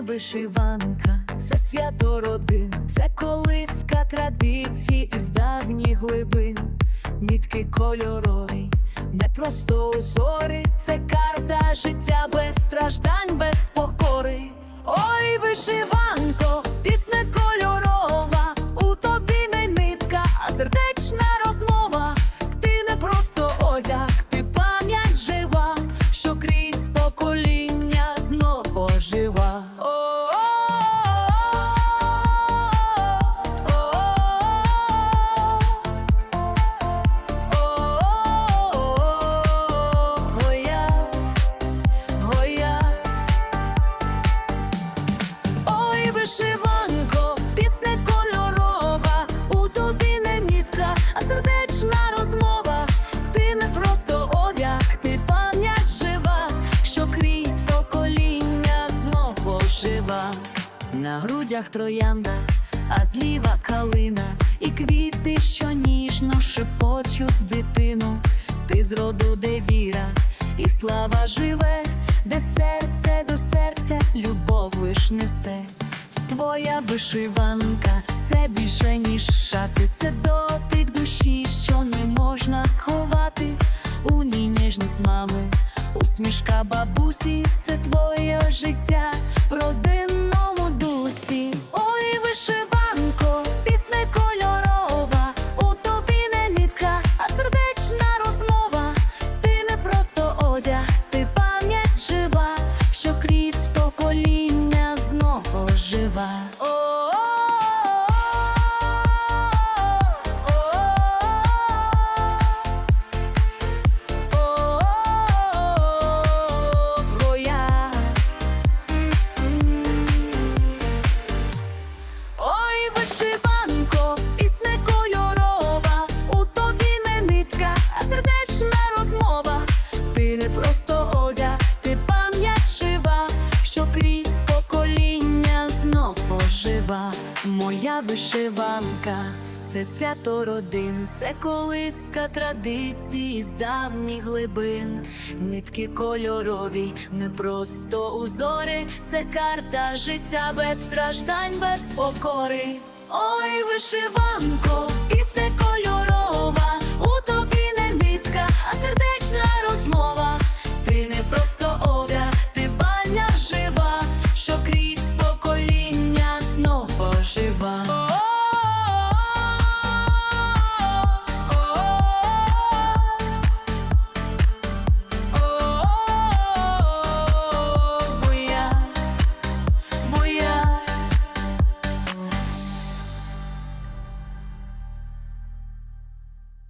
Вишиванка, це свято родин, це колиска традицій із давніх глибин, нітки кольорові, не просто узори, це карта життя без страждань, без покори. Ой, вишиванко, ожива. На грудях троянда, а зліва калина, і квіти, що ніжно шепочуть дитину. Ти з роду, де віра, і слава живе, де серце до серця любов лиш несе. Твоя вишиванка це більше, ніж шати, це дотик душі, що не можна сховати. У ній ніжність мами, усмішка бабусі, це твоє життя. В Моя вишиванка. Це свято родин, це колиска традицій з давніх глибин, нитки кольорові, не просто узори, це карта життя без страждань, без покори. Ой, вишиванко, пісня